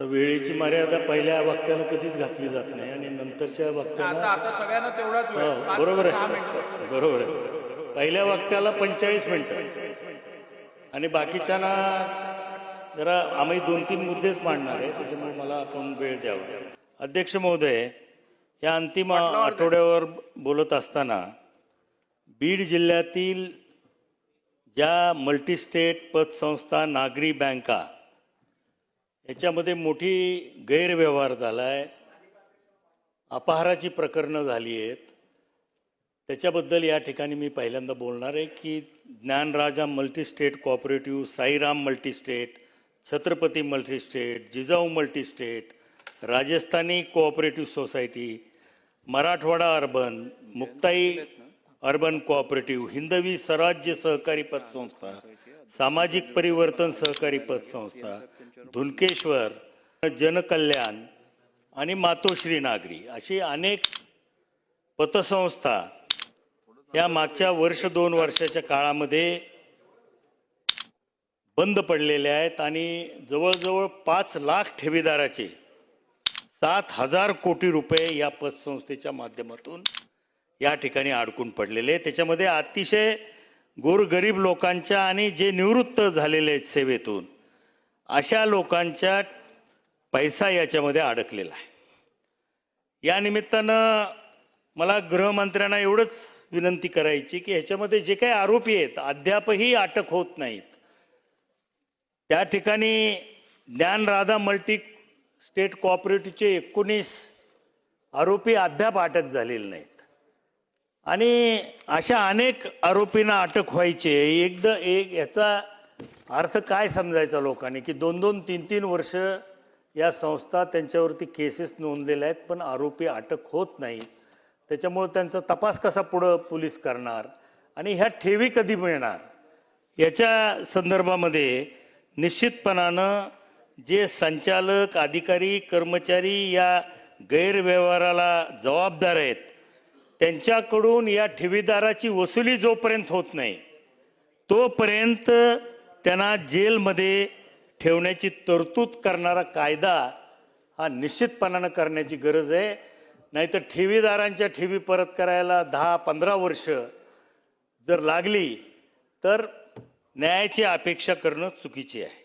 तर वेळेची मर्यादा पहिल्या वाक्याला कधीच घातली जात नाही आणि नंतरच्या वाक्याला आता सगळ्यांना तेवढाच वेळ. हो, पाच बरोबर सहा आहे बरोबर आहे. पहिल्या वाक्याला पंचेचाळीस मिनिटं. आणि बाकीच्यांना जरा आम्ही दोन तीन मुद्देच मांडणार आहे त्याच्यामुळे मला आपण वेळ द्यावा. अध्यक्ष महोदय या अंतिम आठवड्यावर बोलत असताना बीड जिल्ह्यातील ज्या मल्टीस्टेट पतसंस्था नागरी बँका याच्यामध्ये मोठी गैरव्यवहार झाला आहे अपहाराची प्रकरणं झाली आहेत. त्याच्याबद्दल या ठिकाणी मी पहिल्यांदा बोलणार आहे की Dnyanraja multistate cooperative Sairam multistate Chhatrapati multistate Jijau multistate Rajasthani cooperative society Marathwada urban Muktai urban cooperative Hindavi Swarajya सहकारी पतसंस्था सामाजिक परिवर्तन सहकारी पतसंस्था धुनकेश्वर जनकल्याण आणि मातोश्री नागरी अशी अनेक पतसंस्था या मागच्या वर्ष दोन वर्षाच्या काळामध्ये बंद पडलेल्या आहेत आणि जवळजवळ पाच लाख ठेवीदाराचे सात हजार कोटी रुपये या पतसंस्थेच्या माध्यमातून या ठिकाणी अडकून पडलेले त्याच्यामध्ये अतिशय गोरगरीब लोकांच्या आणि जे निवृत्त झालेले आहेत सेवेतून अशा लोकांच्या पैसा याच्यामध्ये अडकलेला आहे. या निमित्तानं मला गृहमंत्र्यांना एवढंच विनंती करायची की ह्याच्यामध्ये जे काही आरोपी आहेत अद्यापही अटक होत नाहीत. त्या ठिकाणी ज्ञानराधा मल्टी स्टेट कॉपरेटिव्हचे एकोणीस आरोपी अद्याप अटक झालेले नाहीत. आणि अशा अनेक आरोपींना अटक व्हायचे एकदा एक याचा अर्थ काय समजायचा लोकांनी की दोन दोन तीन तीन वर्ष या संस्था त्यांच्यावरती केसेस नोंदलेल्या आहेत पण आरोपी अटक होत नाही त्याच्यामुळं त्यांचा तपास कसा पुढं पोलीस करणार आणि ह्या ठेवी कधी मिळणार? याच्या संदर्भामध्ये निश्चितपणानं जे संचालक अधिकारी कर्मचारी या गैरव्यवहाराला जबाबदार आहेत त्यांच्याकडून या ठेवीदाराची वसुली जोपर्यंत होत नाही तोपर्यंत त्यांना जेलमध्ये ठेवण्याची तरतूद करणारा कायदा हा निश्चितपणानं करण्याची गरज आहे. नाहीतर ठेवीदारांच्या ठेवी परत करायला दहा पंधरा वर्ष जर लागली तर न्यायाची अपेक्षा करणं चुकीची आहे.